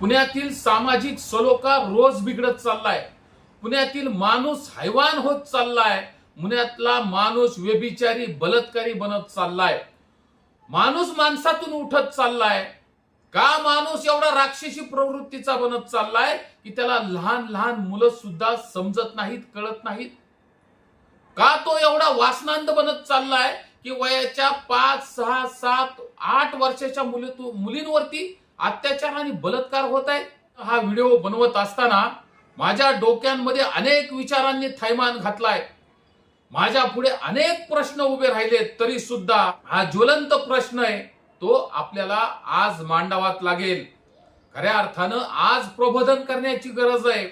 पुण्यातील सामाजिक सलोखा रोज बिघडत चाललाय. पुण्यातील माणूस हैवान होत चाललाय. पुण्यातला माणूस व्यभिचारी बलात्कारी बनत चाललाय. माणूस माणसातून उठत चाललाय. का माणूस एवढा राक्षसी प्रवृत्तीचा बनत चाललाय की त्याला लहान लहान मुलं सुद्धा समजत नाहीत कळत नाहीत? का तो एवढा वासनांद बनत चाललाय की वयाच्या पाच सहा सात आठ वर्षाच्या मुली मुलींवरती अत्याचार आणि बलात्कार होत आहे. हा व्हिडिओ बनवत असताना माझ्या डोक्यांमध्ये अनेक विचारांनी थैमान घातलाय. माझ्या पुढे अनेक प्रश्न उभे राहिले तरी सुद्धा हा ज्वलंत प्रश्न आहे तो आपल्याला आज मांडावात लागेल. खऱ्या अर्थानं आज प्रबोधन करण्याची गरज आहे.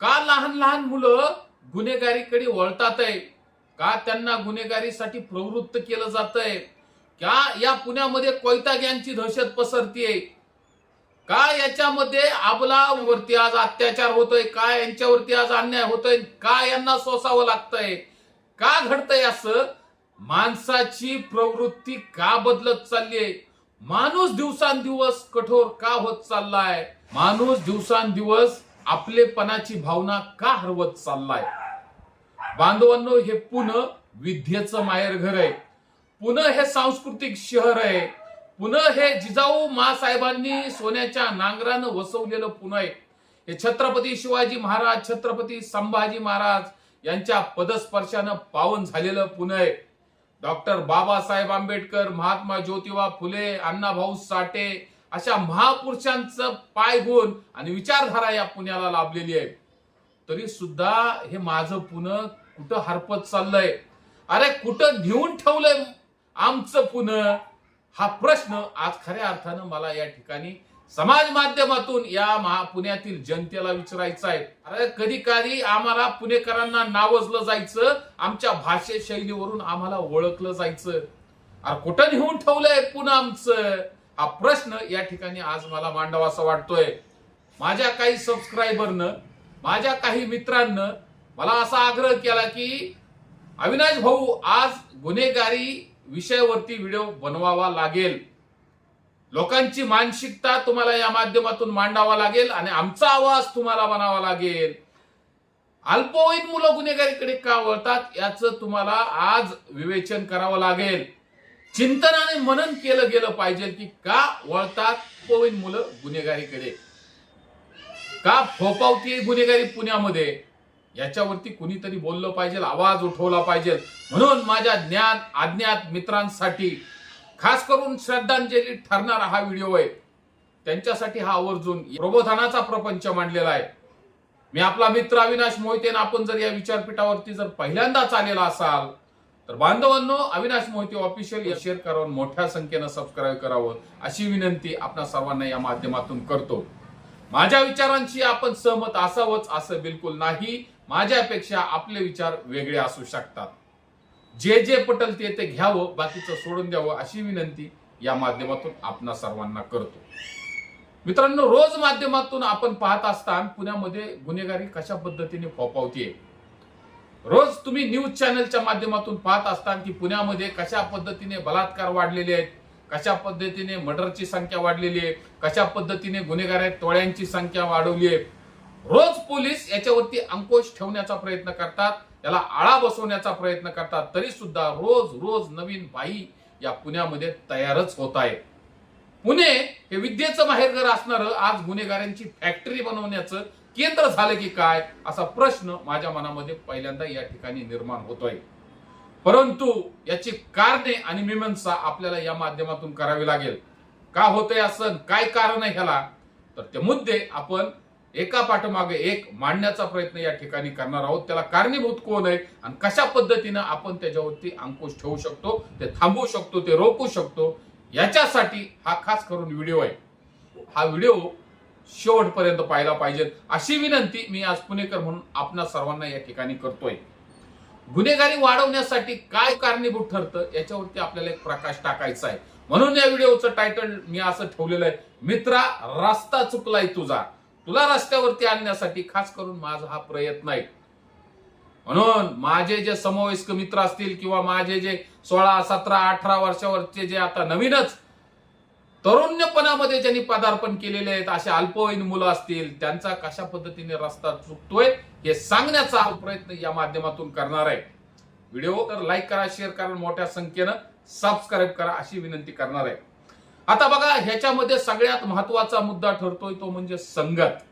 का लहान लहान मुलं गुन्हेगारीकडे वळतात आहे? का त्यांना गुन्हेगारीसाठी प्रवृत्त केलं जात आहे का या पुण्यामध्ये कोयता गँगची दहशत पसरतीये? का याच्यामध्ये आबलावरती आज अत्याचार होतोय? का यांच्यावरती आज अन्याय होतोय? का यांना सोसावं लागतंय? का घडतंय असं? माणसाची प्रवृत्ती का बदलत चाललीय? माणूस दिवसांदिवस कठोर का होत चाललाय? माणूस दिवसांदिवस आपलेपणाची भावना का हरवत चाललाय? बांधवांनो हे पुणे विद्येचं माहेरघर आहे. पुणे हे सांस्कृतिक शहर आहे. पुणे हे जिजाऊ मासाहेबांनी सोन्याच्या नांगरानं वसवलेलं पुणे आहे हे छत्रपती शिवाजी महाराज छत्रपती संभाजी महाराज यांच्या पदस्पर्शानं पावन झालेलं पुणे आहे डॉक्टर बाबासाहेब आंबेडकर महात्मा ज्योतिबा फुले अण्णाभाऊ साठे अशा महापुरुषांचं पाय गुण आणि विचारधारा या पुण्याला लाभलेली आहे. तरी सुद्धा हे माझं पुणे कुठं हरपत चाललंय? अरे कुठं घेऊन ठेवलंय आमचं पुन्हा हा प्रश्न आज खऱ्या अर्थानं मला या ठिकाणी समाज माध्यमातून या महा पुण्यातील जनतेला विचारायचं आहे. अरे कधी कधी आम्हाला पुणेकरांना नावजलं जायचं? आमच्या भाषे शैलीवरून आम्हाला ओळखलं जायचं. अरे कुठं नेऊन ठेवलंय पुन्हा आमचं? हा प्रश्न या ठिकाणी आज मला मांडावा असं वाटतोय. माझ्या काही सबस्क्रायबरनं माझ्या काही मित्रांनं मला असा आग्रह केला की अविनाश भाऊ आज गुन्हेगारी विषयावरती व्हिडिओ बनवावा लागेल. लोकांची मानसिकता तुम्हाला या माध्यमातून मांडावा लागेल आणि आमचा आवाज तुम्हाला बनावा लागेल. अल्पवयीन मुलं गुन्हेगारीकडे का वळतात याचं तुम्हाला आज विवेचन करावं लागेल. चिंतन आणि मनन केलं गेलं पाहिजे की का वळतात अल्पवयीन मुलं गुन्हेगारीकडे? का फोपावती गुन्हेगारी पुण्यामध्ये? याच्यावरती कुणीतरी बोललं पाहिजे आवाज उठवला पाहिजे. म्हणून माझ्या ज्ञान अज्ञात मित्रांसाठी खास करून श्रद्धांजली ठरणारा हा व्हिडिओ आहे. त्यांच्यासाठी हा आवर्जून प्रबोधनाचा प्रपंच मांडलेला आहे. मी आपला मित्र अविनाश मोहिते आपण जर या विचारपीठावरती जर पहिल्यांदाच आलेला असाल तर बांधवांनो अविनाश मोहिते ऑफिशियल शेअर करावं मोठ्या संख्येनं सबस्क्राईब करावं. अशी विनंती आपणा सर्वांना या माध्यमातून करतो. माझ्या विचारांशी आपण सहमत असावंच असं बिलकुल नाही. माझ्यापेक्षा आपले विचार वेगळे असू शकतात. जे जे पटल ते ते घ्यावं बाकीचं सोडून द्यावं अशी विनंती या माध्यमातून आपणा सर्वांना करतो. मित्रांनो रोज माध्यमातून आपण पाहत असताना पुण्यामध्ये गुन्हेगारी कशा पद्धतीने फोपावतीये रोज तुम्ही न्यूज चॅनलच्या माध्यमातून पाहत असताना की पुण्यामध्ये कशा पद्धतीने बलात्कार वाढलेले आहेत? कशा पद्धतीने मर्डरची संख्या वाढलेली आहे? कशा पद्धतीने गुन्हेगार टोळ्यांची संख्या वाढवली आहे? रोज पोलीस याच्यावरती अंकुश ठेवण्याचा प्रयत्न करतात याला आळा बसवण्याचा प्रयत्न करतात तरी सुद्धा रोज रोज नवीन बाई या पुण्यामध्ये तयारच होत आहे पुणे हे विद्येचं माहेरघर असणारं आज गुन्हेगारांची फॅक्टरी बनवण्याचं केंद्र झालं की काय असा प्रश्न माझ्या मनामध्ये पहिल्यांदा या ठिकाणी निर्माण होतोय. परंतु याची कारणे आणि मीमांसा आपल्याला या माध्यमातून करावी लागेल. का होतंय असं काय कारण आहे ह्याला? तर ते मुद्दे आपण एका पाठोमागे एक मांडण्याचा प्रयत्न या ठिकाणी करणार आहोत. त्याला कारणीभूत कोण आहे आणि कशा पद्धतीनं आपण त्याच्यावरती अंकुश ठेवू शकतो ते थांबवू शकतो ते रोखू शकतो याच्यासाठी हा खास करून व्हिडिओ आहे. हा व्हिडिओ शेवटपर्यंत पाहायला पाहिजे. अशी विनंती मी आज पुणेकर म्हणून आपणा सर्वांना या ठिकाणी करतोय. गुन्हेगारी वाढवण्यासाठी काय कारणीभूत ठरतं याच्यावरती आपल्याला एक प्रकाश टाकायचा आहे. म्हणून या व्हिडिओचं टायटल मी असं ठेवलेलं आहे मित्रा रस्ता चुकलाय तुझा. तुला रस्त्यावरती आणण्यासाठी खास करून माझा हा प्रयत्न आहे. म्हणून माझे जे समवयस्क मित्र असतील किंवा माझे जे सोळा सतरा अठरा वर्षावरचे जे आता नवीनच तरुण्यपणामध्ये ज्यांनी पदार्पण केलेले आहेत अशा अल्पवयीन मुलं असतील त्यांचा कशा पद्धतीने रस्ता चुकतोय हे सांगण्याचा प्रयत्न या माध्यमातून करणार आहे. व्हिडिओ तर लाईक करा शेअर करा मोठ्या संख्येनं सबस्क्राईब करा अशी विनंती करणार आहे. आता बघा ह्याच्यामध्ये सगळ्यात महत्त्वाचा मुद्दा ठरतोय तो म्हणजे संगत.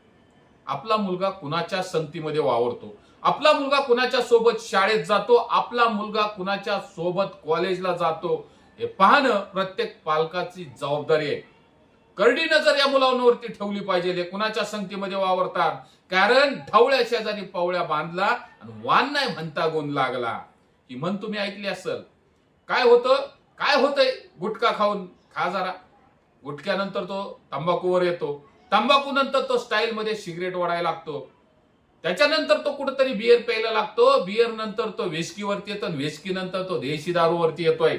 आपला मुलगा कुणाच्या संगतीमध्ये वावरतो? आपला मुलगा कुणाच्या सोबत शाळेत जातो? आपला मुलगा कुणाच्या सोबत कॉलेजला जातो? हे पाहणं प्रत्येक पालकाची जबाबदारी आहे. करडी नजर या मुलांवरती ठेवली पाहिजे हे कुणाच्या संगतीमध्ये वावरतात? कारण ढवळ्या शेजारी पावळ्या बांधला आणि वान नाही म्हणता गुण लागला. ही म्हण तुम्ही ऐकली असेल. काय होतं? काय होतंय गुटखा खाऊन? खा जरा. गुटक्यानंतर तो तंबाखूवर येतो. तंबाखू नंतर तो स्टाईल मध्ये सिगरेट ओढायला लागतो. त्याच्यानंतर तो कुठंतरी बियर प्यायला लागतो. बियर नंतर तो व्हिस्कीवरती येतो व्हिस्की नंतर तो देशी दारूवरती येतोय.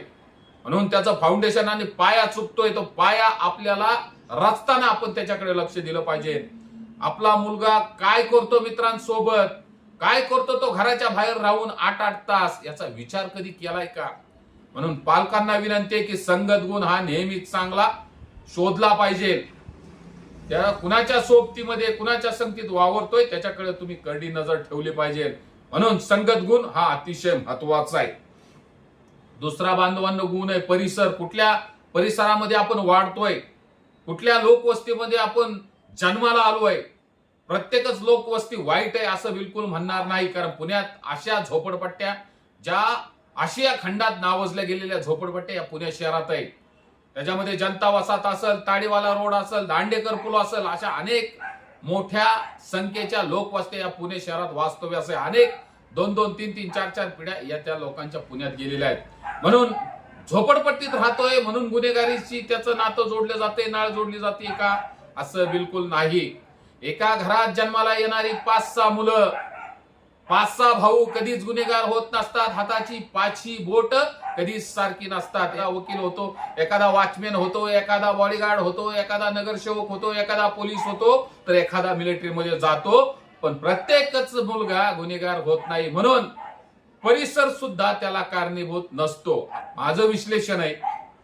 म्हणून त्याचं फाउंडेशन आणि पाया चुकतोय तो पाया आपल्याला रचताना आपण त्याच्याकडे लक्ष दिलं पाहिजे. आपला मुलगा काय करतो मित्रांसोबत? काय करतो तो घराच्या बाहेर राहून आठ आठ तास? याचा विचार कधी केलाय का? म्हणून पालकांना विनंती आहे की संगत गुण हा नेहमीच चांगला शोधला पाहिजे. त्या कुणाच्या सोबतीमध्ये कुणाच्या संगतीत वावरतोय त्याच्याकडे तुम्ही करडी नजर ठेवली पाहिजे. म्हणून संगत गुण हा अतिशय महत्त्वाचा आहे. दुसरा बांधवांना गुण आहे परिसर. कुठल्या परिसरामध्ये आपण वाढतोय? कुठल्या लोकवस्तीमध्ये आपण जन्माला आलोय? प्रत्येकच लोकवस्ती वाईट आहे असं बिलकुल म्हणणार नाही कारण पुण्यात अशा झोपडपट्ट्या ज्या आशिया खंडात नावजल्या गेलेल्या झोपडपट्ट्या या पुणे शहरात आहे त्याच्यामध्ये जनता वसाहत असेल ताडीवाला रोड असेल दांडेकर पुल असेल अशा अनेक मोठ्या संख्येच्या लोकवस्त्या या पुणे शहरात वास्तव्य असे अनेक दोन दोन तीन तीन चार चार पिढ्या या त्या लोकांच्या पुण्यात गेलेल्या आहेत. म्हणून झोपडपट्टीत राहतोय म्हणून गुन्हेगारीशी त्याचं नातं जोडलं जाते नाळ जोडली जाते का? असं बिलकुल नाही. एका घरात जन्माला येणारी पाच सहा मुलं पाच सहा भाऊ कधीच गुन्हेगार होत नसतात. हाताची पाचही बोट कधीच सारखी नसतात. वकील होतो एखादा वॉचमॅन होतो एखादा बॉडीगार्ड होतो एखादा नगरसेवक होतो एखादा पोलीस होतो तर एखादा मिलिटरीमध्ये जातो. पण प्रत्येकच मुलगा गुन्हेगार होत नाही म्हणून परिसर सुद्धा त्याला कारणीभूत नसतो. माझं विश्लेषण आहे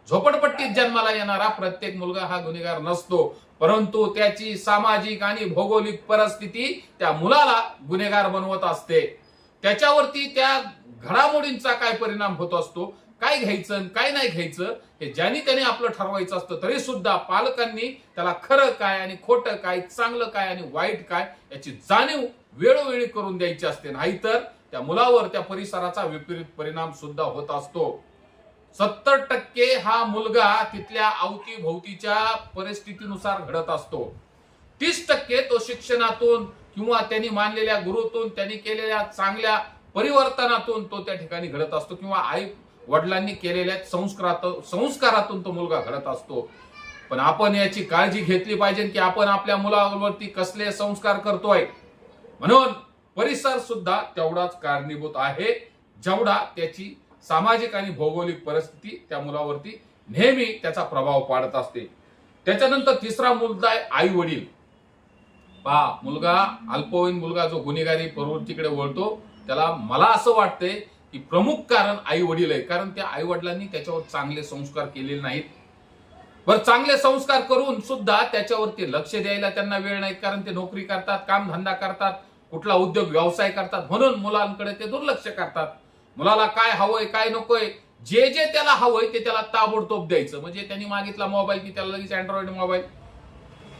झोपडपट्टीत जन्माला येणारा प्रत्येक मुलगा हा गुन्हेगार नसतो. परंतु त्याची सामाजिक आणि भौगोलिक परिस्थिती त्या मुलाला गुन्हेगार बनवत असते. त्याच्यावरती त्या घडामोडींचा काय परिणाम होत असतो काय घ्यायचं आणि काय नाही घ्यायचं हे ज्यांनी त्याने आपलं ठरवायचं असतं तरी सुद्धा पालकांनी त्याला खरं काय आणि खोटं काय चांगलं काय आणि वाईट काय याची जाणीव वेळोवेळी करून द्यायची असते. नाहीतर त्या मुलावर त्या परिसराचा विपरीत परिणाम सुद्धा होत असतो. सत्तर टक्के हा मुलगा तिथल्या अवतीभोवतीच्या परिस्थितीनुसार घडत असतो. तीस टक्के तो शिक्षणातून किंवा त्यांनी मानलेल्या गुरुतून त्यांनी केलेल्या चांगल्या परिवर्तनातून तो त्या ठिकाणी घडत असतो किंवा आई वडिलांनी केलेल्या संस्कारात संस्कारातून तो मुलगा घडत असतो. पण आपण याची काळजी घेतली पाहिजे की आपण आपल्या मुलावरती कसले संस्कार करतोय. म्हणून परिसर सुद्धा तेवढाच कारणीभूत आहे. जेवढा त्याची सामाजिक आणि भौगोलिक परिस्थिती त्या मुलावरती नेहमी त्याचा प्रभाव पाडत असते. त्याच्यानंतर तिसरा मुद्दा आहे आई वडील. पहा मुलगा अल्पवयीन मुलगा जो गुन्हेगारी प्रवृत्तीकडे वळतो त्याला मला असं वाटतंय की प्रमुख कारण आई वडील आहे. कारण त्या आई वडिलांनी त्याच्यावर चांगले संस्कार केलेले नाहीत. बरं चांगले संस्कार करून सुद्धा त्याच्यावरती लक्ष द्यायला त्यांना वेळ नाही. कारण ते नोकरी करतात कामधंदा करतात कुठला उद्योग व्यवसाय करतात. म्हणून मुलांकडे ते दुर्लक्ष करतात. मुलाला काय हवंय काय नकोय जे जे त्याला हवंय ते त्याला ताबडतोब द्यायचं. म्हणजे त्यांनी मागितला मोबाईल की त्याला लगेच अँड्रॉइड मोबाईल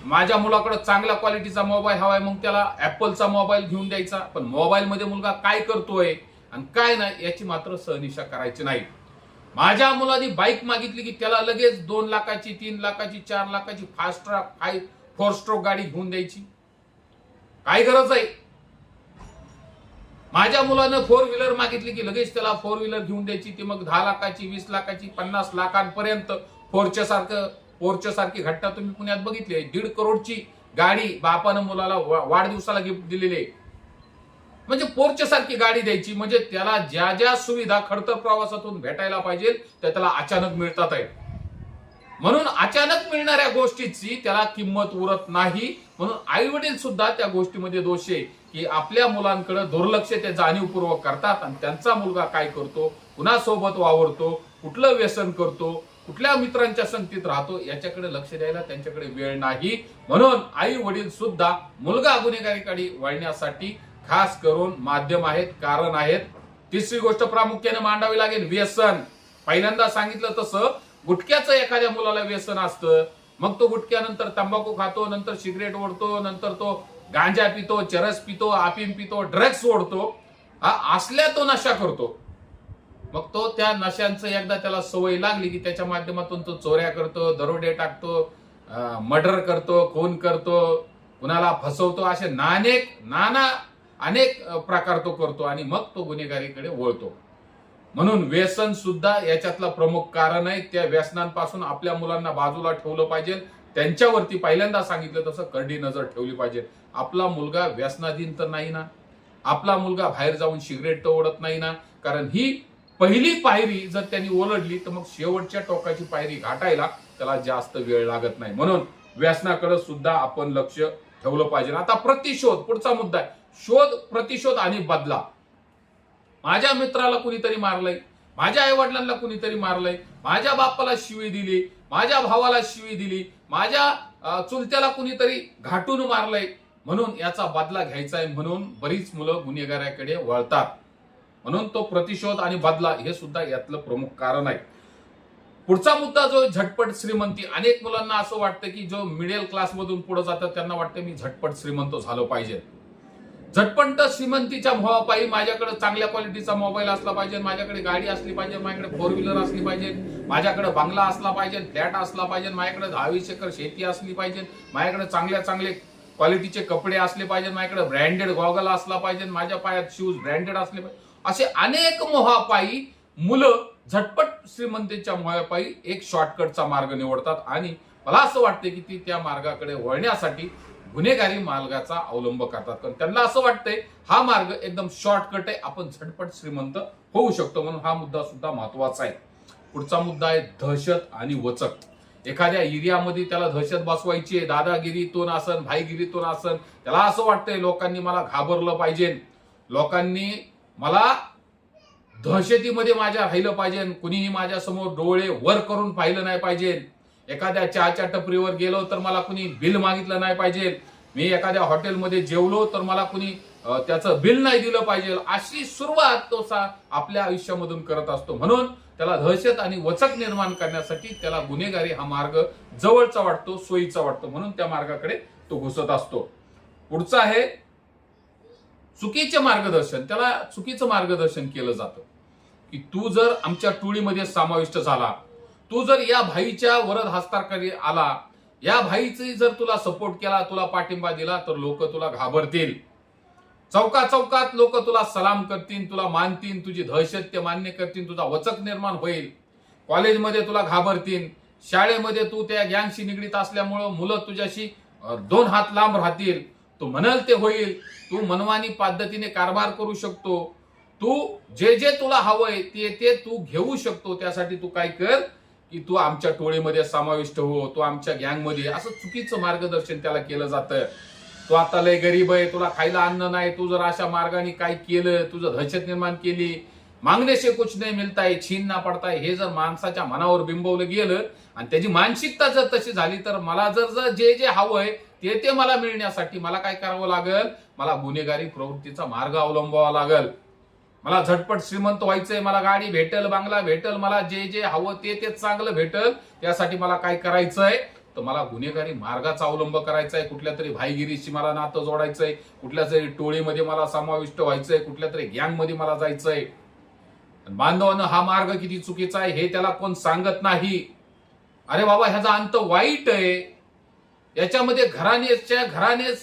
माझ्या मुलाकडे चांगल्या क्वालिटीचा मोबाईल हवाय मग त्याला ऍपलचा मोबाईल घेऊन द्यायचा. पण मोबाईलमध्ये मुलगा काय करतोय आणि काय नाही याची मात्र सहनिशा करायची नाही. माझ्या मुलाने बाईक मागितली की त्याला लगेच दोन लाखाची तीन लाखाची चार लाखाची fast track five four stroke गाडी घेऊन द्यायची. काय गरज आहे? माझ्या मुलानं फोर व्हीलर मागितली की लगेच त्याला फोर व्हीलर घेऊन द्यायची. ती मग दहा लाखाची वीस लाखाची पन्नास लाखांपर्यंत फोरच्या सारखं फोरच्या सारखी घटना तुम्ही पुण्यात बघितली आहे. दीड करोडची गाडी बापानं मुलाला वाढदिवसाला गिफ्ट दिलेली आहे. म्हणजे पोरच्या सारखी गाडी द्यायची. म्हणजे त्याला ज्या ज्या सुविधा खडतर प्रवासातून भेटायला पाहिजे त्या त्याला अचानक मिळतात आहे म्हणून अचानक मिळणाऱ्या गोष्टीची त्याला किंमत उरत नाही. म्हणून आई वडील सुद्धा त्या गोष्टीमध्ये दोष आहे की आपल्या मुलांकडे दुर्लक्ष ते जाणीवपूर्वक करतात आणि त्यांचा मुलगा काय करतो? कुणासोबत वावरतो? कुठलं व्यसन करतो? कुठल्या मित्रांच्या संगतीत राहतो? याच्याकडे लक्ष द्यायला त्यांच्याकडे वेळ नाही. म्हणून आई वडील सुद्धा मुलगा गुन्हेगारीकडे वळण्यासाठी खास करून माध्यम आहेत कारण आहेत. तिसरी गोष्ट प्रामुख्याने मांडावी लागेल व्यसन. पहिल्यांदा सांगितलं तसं गुटख्याचं एखाद्या मुलाला व्यसन असतं मग तो गुटख्यानंतर तंबाखू खातो नंतर सिगरेट ओढतो नंतर तो गांजा पितो चरस पितो आपिम पितो ड्रग्स ओढतो हा असल्या तो नशा करतो. मग तो त्या नशांचं एकदा त्याला सवय लागली की त्याच्या माध्यमातून तो चोऱ्या करतो दरोडे टाकतो मर्डर करतो खून करतो कुणाला फसवतो असे नानेक नाना अनेक प्रकार तो करतो आणि मग तो गुन्हेगारीकडे वळतो. म्हणून व्यसन सुद्धा याच्यातलं प्रमुख कारण आहे. त्या व्यसनांपासून आपल्या मुलांना बाजूला ठेवलं पाहिजे. त्यांच्यावरती पहिल्यांदा सांगितलं तसं करडी नजर ठेवली पाहिजे. आपला मुलगा व्यसनाधीन तर नाही ना? आपला मुलगा बाहेर जाऊन सिगरेट तर ओढत नाही ना? कारण ही पहिली पायरी जर त्यांनी ओलडली तर मग शेवटच्या टोकाची पायरी गाठायला त्याला जास्त वेळ लागत नाही. म्हणून व्यसनाकडे सुद्धा आपण लक्ष ठेवलं पाहिजे. आता प्रतिशोध पुढचा मुद्दा आहे. शोध प्रतिशोध आणि बदला. माझ्या मित्राला कुणीतरी मारलंय माझ्या आईवडिलांना कुणीतरी मारलंय माझ्या बापाला शिवी दिली माझ्या भावाला शिवी दिली माझ्या चुलत्याला कुणीतरी घाटून मारलंय म्हणून याचा बदला घ्यायचा आहे म्हणून बरीच मुलं गुन्हेगाराकडे वळतात. म्हणून तो प्रतिशोध आणि बदला हे सुद्धा यातलं प्रमुख कारण आहे. पुढचा मुद्दा जो झटपट श्रीमंती. अनेक मुलांना असं वाटतं की जो मिडल क्लासमधून पुढे जातात त्यांना वाटतं मी झटपट श्रीमंत झालो पाहिजे. झटपट श्रीमंतीच्या भावापायी माझ्याकडे चांगल्या क्वालिटीचा मोबाईल असला पाहिजे माझ्याकडे गाडी असली पाहिजे माझ्याकडे फोर व्हीलर असली पाहिजे माझ्याकडे बंगला असला पाहिजे फ्लॅट असला पाहिजे माझ्याकडे दहावीस एकर शेती असली पाहिजे माझ्याकडे चांगल्या चांगले क्वालिटीचे कपडे असले पाहिजे माझ्याकडे ब्रँडेड गॉगल असला पाहिजे माझ्या पायात शूज ब्रँडेड असले पाहिजे असे अनेक मोहापायी मुलं झटपट श्रीमंतीच्या मोहापायी एक शॉर्टकटचा मार्ग निवडतात. आणि मला असं वाटतं की ती त्या मार्गाकडे वळण्यासाठी गुन्हेगारी मार्गाचा अवलंब करतात. कारण त्यांना असं वाटतंय हा मार्ग एकदम शॉर्टकट आहे. आपण झटपट श्रीमंत होऊ शकतो म्हणून हा मुद्दा सुद्धा महत्त्वाचा आहे. पुढचा मुद्दा आहे दहशत आणि वचक. एखाद्या एरियामध्ये त्याला दहशत बसवायची आहे. दादागिरीतून असन भाईगिरीतून असन त्याला असं वाटतंय लोकांनी मला घाबरलं पाहिजे. लोकांनी मला दहशतीमध्ये माझ्या राहिलं पाहिजे. कुणीही माझ्यासमोर डोळे वर करून पाहिलं नाही पाहिजे. एखाद्या चहाच्या टपरीवर गेलो तर मला कुणी बिल मागितलं नाही पाहिजे. मी एखाद्या हॉटेलमध्ये जेवलो तर मला कुणी त्याचं बिल नाही दिलं पाहिजे. अशी सुरुवात तो सा आपल्या आयुष्यामधून करत असतो. म्हणून त्याला दहशत आणि वचक निर्माण करण्यासाठी त्याला गुन्हेगारी हा मार्ग जवळचा वाटतो सोयीचा वाटतो. म्हणून त्या मार्गाकडे तो घुसत असतो. पुढचा आहे चुकीचे मार्गदर्शन. त्याला चुकीचं मार्गदर्शन केलं जातं. की तू जर आमच्या टोळीमध्ये समाविष्ट झाला तू जर या भाईच्या वरद हस्ताक्षरी आला या भाईची जर तुला सपोर्ट केला तुला पाठिंबा दिला तर लोक तुला घाबरतील. चौका चौकात लोक तुला सलाम करतील तुला मानतील तुझी दहशत ते मान्य करतील तुझा वचक निर्माण होईल. कॉलेजमध्ये तुला घाबरतील. शाळेमध्ये तू त्या गँगशी निगडीत असल्यामुळं मुलं तुझ्याशी दोन हात लांब राहतील. तू म्हणाल ते होईल. तू मनमानी पद्धतीने कारभार करू शकतो. तू जे जे तुला हवंय ते ते तू घेऊ शकतो. त्यासाठी तू काय कर की तू आमच्या टोळीमध्ये समाविष्ट हो तू आमच्या गँगमध्ये असं चुकीचं मार्गदर्शन त्याला केलं जातं. तू आता लय गरीब आहे तुला खायला अन्न नाही तू जर अशा मार्गाने काय केलं तुझं दहशत निर्माण केली मागणे से कुछ नाही मिळताय छीन ना पडताय हे जर माणसाच्या मनावर बिंबवलं गेलं आणि त्याची मानसिकता जर तशी झाली तर मला जर जर जे जे हवंय ते ते मला मिळण्यासाठी मला काय करावं लागेल? मला गुन्हेगारी प्रवृत्तीचा मार्ग अवलंबावा लागेल. मला झटपट श्रीमंत व्हायचंय मला गाडी भेटल बांगला भेटल मला जे जे हवं ते तेच चांगलं भेटल. त्यासाठी मला काय करायचंय? तर मला गुन्हेगारी मार्गाचा अवलंब करायचा आहे कुठल्या तरी भाईगिरीशी मला नातं जोडायचंय. कुठल्या तरी टोळीमध्ये मला समाविष्ट व्हायचंय. कुठल्या तरी गँगमध्ये मला जायचंय. बांधवानं हा मार्ग किती चुकीचा आहे हे त्याला कोण सांगत नाही. अरे बाबा ह्याचा अंत वाईट आहे. याच्यामध्ये घराणेच्या घराने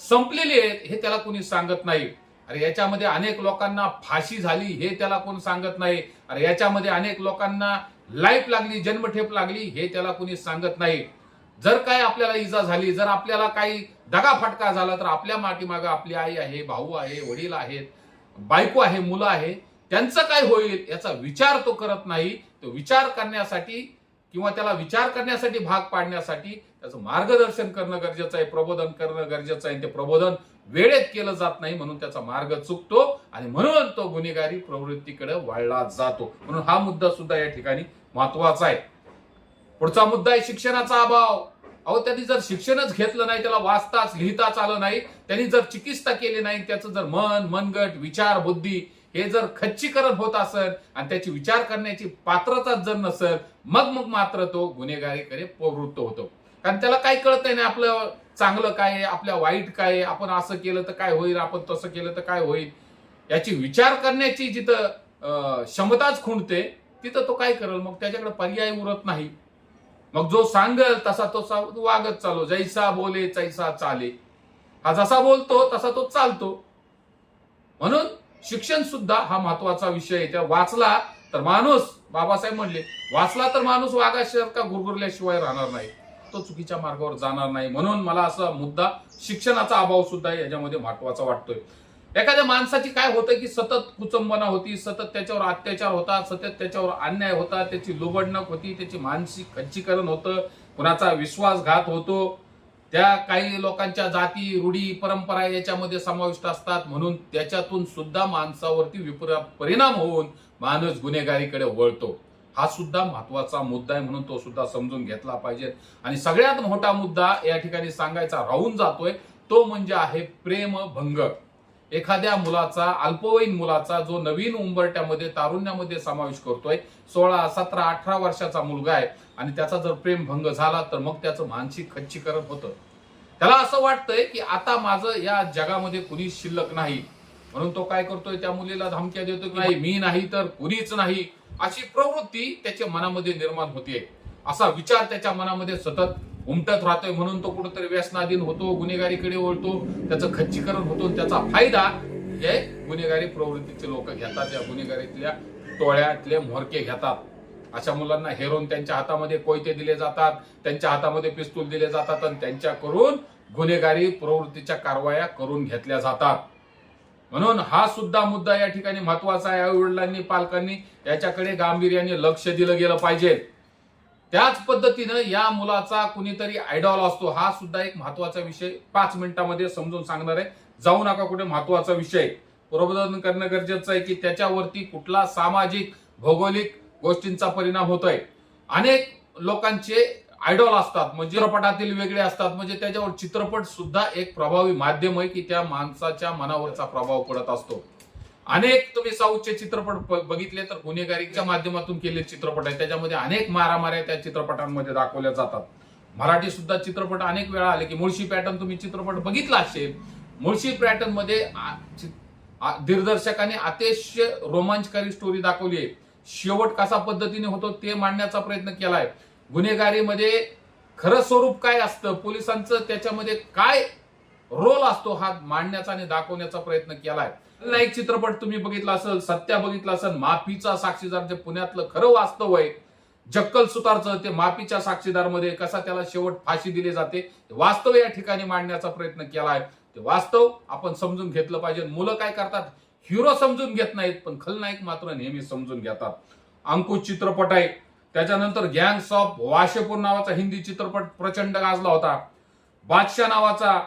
संपलेले आहेत हे त्याला कोणी सांगत नाही. अरे याच्यामध्ये अनेक लोकांना फाशी झाली हे त्याला कोण सांगत नाही. अरे याच्यामध्ये अनेक लोकांना लाईफ लागली जन्मठेप लागली हे त्याला कोणी सांगत नाही. जर काय आपल्याला इजा झाली जर आपल्याला काही दगाफटका झाला तर आपल्या माठीमागं आपली आई आहे भाऊ आहे वडील आहेत बायको आहे मुलं आहे त्यांचं काय होईल याचा विचार तो करत नाही. तो विचार करण्यासाठी किंवा त्याला विचार करण्यासाठी भाग पाडण्यासाठी त्याचं मार्गदर्शन करणं गरजेचं आहे प्रबोधन करणं गरजेचं आहे ते प्रबोधन वेळेत केलं जात नाही म्हणून त्याचा मार्ग चुकतो आणि म्हणून तो गुन्हेगारी प्रवृत्तीकडे वळला जातो. म्हणून हा मुद्दा सुद्धा या ठिकाणी महत्त्वाचा आहे. पुढचा मुद्दा आहे शिक्षणाचा अभाव. अहो त्यांनी जर शिक्षणच घेतलं नाही त्याला वाचताच लिहिताच आलं नाही त्यांनी जर चिकित्सा केली नाही त्याचं जर मन मनगट विचार बुद्धी हे जर खच्चीकरण होत असेल आणि त्याची विचार करण्याची पात्रताच जर नसेल मग मग मात्र तो गुन्हेगारीकडे प्रवृत्त होतो. कारण त्याला काही कळत नाही आपलं चांगलं काय आहे आपल्या वाईट काय आहे आपण असं केलं तर काय होईल आपण तसं केलं तर काय होईल. याची विचार करण्याची जिथं क्षमताच खुंटते तिथं तो काय करेल? मग त्याच्याकडे पर्याय उरत नाही. मग जो सांगल तसा तो वागत चालो जैसा बोले तैसा चाले. हा जसा बोलतो तसा तो चालतो. म्हणून शिक्षण सुद्धा हा महत्त्वाचा विषय आहे. त्या वाचला तर माणूस बाबासाहेब म्हणले वाचला तर माणूस वागासारखा गुरगुरल्याशिवाय राहणार नाही. तो चुकीच्या मार्गावर जाणार नाही. म्हणून मला असा मुद्दा शिक्षणाचा अभाव सुद्धा याच्यामध्ये महत्त्वाचा वाटतोय. एखाद्या माणसाची काय होतं की सतत कुचंबना होती सतत त्याच्यावर अत्याचार होता सतत त्याच्यावर अन्याय होता त्याची लुबडणक होती त्याची मानसिक खच्चीकरण होतं कुणाचा विश्वासघात होतो. त्या काही लोकांच्या जाती रूढी परंपरा याच्यामध्ये समाविष्ट असतात. म्हणून त्याच्यातून सुद्धा माणसावरती विपरीत परिणाम होऊन माणूस गुन्हेगारीकडे वळतो. हा सुद्धा महत्त्वाचा मुद्दा आहे म्हणून तो सुद्धा समजून घेतला पाहिजे. आणि सगळ्यात मोठा मुद्दा या ठिकाणी सांगायचा राहून जातोय तो म्हणजे आहे प्रेमभंग एखाद्या मुलाचा अल्पवयीन मुलाचा जो नवीन उंबरट्यामध्ये तारुण्यामध्ये समावेश करतोय सोळा सतरा अठरा वर्षाचा मुलगा आहे आणि त्याचा जर प्रेमभंग झाला तर मग त्याचं मानसिक खच्चीकरण होतं. त्याला असं वाटतंय की आता माझं या जगामध्ये कुणीच शिल्लक नाही. म्हणून तो काय करतोय त्या मुलीला धमक्या देतो की नाही. मी नाही तर कुणीच नाही. अशी प्रवृत्ती त्याच्या मनामध्ये निर्माण होते. असा विचार त्याच्या मनामध्ये सतत उमटत राहतोय. म्हणून तो कुठेतरी व्यसनाधीन होतो गुन्हेगारीकडे वळतो त्याचं खच्चीकरण होतो त्याचा फायदा हे गुन्हेगारी प्रवृत्तीचे लोक घेतात. या गुन्हेगारीतल्या टोळ्यातले म्होरके घेतात. अशा मुलांना हेरून त्यांच्या हातामध्ये कोयते दिले जातात त्यांच्या हातामध्ये पिस्तूल दिले जातात आणि त्यांच्याकडून गुन्हेगारी प्रवृत्तीच्या कारवाया करून घेतल्या जातात. म्हणून हा सुद्धा मुद्दा या ठिकाणी महत्त्वाचा आहे. आईवडिलांनी पालकांनी याच्याकडे गांभीर्याने लक्ष दिलं गेलं पाहिजे. त्याच पद्धतीनं या मुलाचा कुणीतरी आयडॉल असतो हा सुद्धा एक महत्त्वाचा विषय पाच मिनिटांमध्ये समजून सांगणार आहे. जाऊ नका कुठे महत्त्वाचा विषय. प्रबोधन करणं गरजेचं आहे की त्याच्यावरती कुठला सामाजिक भौगोलिक गोष्टींचा परिणाम होतोय. अनेक लोकांचे आयडॉल असतात म्हणजे चित्रपटातील वेगळे असतात म्हणजे त्याच्यावर चित्रपट सुद्धा एक प्रभावी माध्यम आहे की त्या माणसाच्या मनावरचा प्रभाव पडत असतो. अनेक तुम्ही साऊथचे चित्रपट बघितले तर गुन्हेगारीच्या माध्यमातून केले चित्रपट आहे त्याच्यामध्ये अनेक मारामाऱ्या त्या चित्रपटांमध्ये दाखवल्या जातात. मराठी सुद्धा चित्रपट अनेक वेळा आले की मुळशी पॅटर्न तुम्ही चित्रपट बघितला असेल मुळशी पॅटर्नमध्ये दिग्दर्शकाने अतिशय रोमांचकारी स्टोरी दाखवली आहे. शेवट कसा पद्धतीने होतो ते मांडण्याचा प्रयत्न केलाय. गुन्हेगारीमध्ये खरं स्वरूप काय असतं? पोलिसांचं त्याच्यामध्ये काय रोल असतो हा मांडण्याचा आणि दाखवण्याचा प्रयत्न केलाय. एक चित्रपट तुम्ही बघितला असेल सत्या बघितला असेल माफीचा साक्षीदार जे पुण्यातलं खरं वास्तव आहे जक्कल सुतारचं ते माफीच्या साक्षीदारमध्ये कसा त्याला शेवट फाशी दिली जाते वास्तव या ठिकाणी मांडण्याचा प्रयत्न केलाय. ते वास्तव आपण समजून घेतलं पाहिजे. मुलं काय करतात? हिरो समजून घेत नाहीत पण खलनायक मात्र नेहमी समजून घेतात. अंकुश चित्रपट आहे. त्याच्यानंतर गँग्स ऑफ वाशेपूर नावाचा हिंदी चित्रपट प्रचंड गाजला होता. बादशाह नावाचा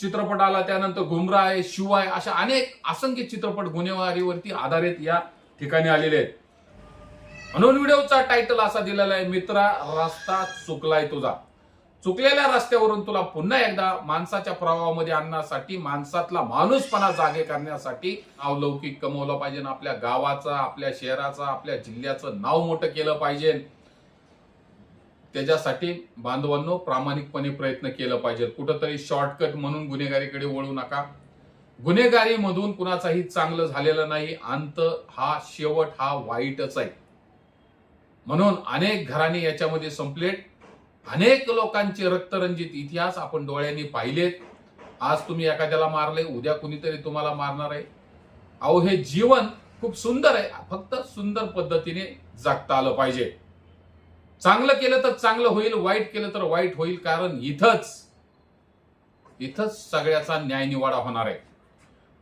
चित्रपट आला त्यानंतर गुमरा आहे अशा अनेक असंख्य चित्रपट गुन्हेगारीवरती आधारित या ठिकाणी आलेले आहेत. म्हणून व्हिडिओचा टायटल असा दिलेला आहे मित्रा रस्ता चुकलाय तुझा. चुकलेल्या रस्त्यावरून तुला पुन्हा एकदा माणसाच्या प्रवाहामध्ये आणण्यासाठी माणसातला माणूसपणा जागे करण्यासाठी अवलौकिक कमवलं पाहिजे. आपल्या गावाचं आपल्या शहराचं आपल्या जिल्ह्याचं नाव मोठं केलं पाहिजे. त्याच्यासाठी बांधवांनो प्रामाणिकपणे प्रयत्न केलं पाहिजे. कुठंतरी शॉर्टकट म्हणून गुन्हेगारीकडे वळू नका. गुन्हेगारीमधून कुणाचाही चांगलं झालेलं नाही. अंत हा शेवट हा वाईटच आहे. म्हणून अनेक घराणे याच्यामध्ये संपलेत. अनेक लोकांचे रक्तरंजित इतिहास आपण डोळ्यांनी पाहिलेत. आज तुम्ही एखाद्याला मारले उद्या कुणीतरी तुम्हाला मारणार आहे. अहो हे जीवन खूप सुंदर आहे. फक्त सुंदर पद्धतीने जगता आलं पाहिजे. चांगलं केलं तर चांगलं होईल वाईट केलं तर वाईट होईल कारण इथंच इथंच सगळ्याचा न्यायनिवाडा होणार आहे.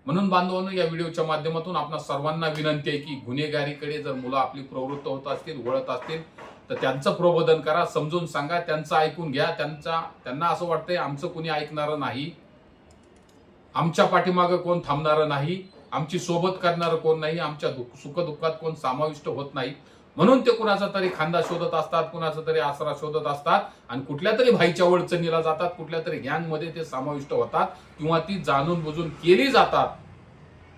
म्हणून बांधवांनो या व्हिडिओच्या माध्यमातून आपणा सर्वांना विनंती आहे की गुन्हेगारीकडे जर मुलं आपली प्रवृत्त होत असतील वळत असतील तर त्यांचं प्रबोधन करा समजून सांगा त्यांचं ऐकून घ्या. त्यांचा त्यांना असं वाटतंय आमचं कुणी ऐकणारं नाही. आमच्या पाठीमागं कोण थांबणारं नाही. आमची सोबत करणारं कोण नाही. आमच्या दुःख सुखदुःखात कोण समाविष्ट होत नाही. म्हणून ते कुणाचा तरी खांदा शोधत असतात कुणाचा तरी आसरा शोधत असतात आणि कुठल्या तरी भाईच्या अडचणीला जातात कुठल्या तरी गँगमध्ये ते समाविष्ट होतात किंवा ती जाणून बुजून केली जातात.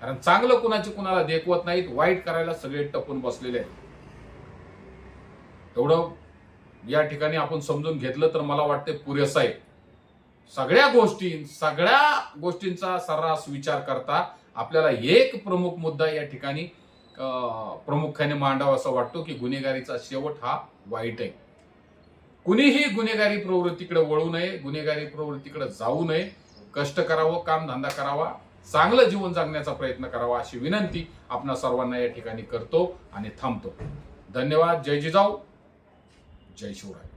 कारण चांगलं कुणाची कुणाला देखवत नाहीत वाईट करायला सगळे टपून बसलेले आहेत. एवढं या ठिकाणी आपण समजून घेतलं तर मला वाटते पुरेसं आहे सगळ्या गोष्टी सगळ्या गोष्टींचा सर्रास विचार करता आपल्याला एक प्रमुख मुद्दा या ठिकाणी प्रामुख्याने मांडावा असा वाटतो की गुन्हेगारीचा शेवट हा वाईट आहे. कुणीही गुन्हेगारी प्रवृत्तीकडे वळू नये गुन्हेगारी प्रवृत्तीकडे जाऊ नये. कष्ट करावं कामधंदा करावा चांगलं जीवन जगण्याचा प्रयत्न करावा अशी विनंती आपणा सर्वांना या ठिकाणी करतो आणि थांबतो. धन्यवाद. जय जिजाऊ. जय शिवराय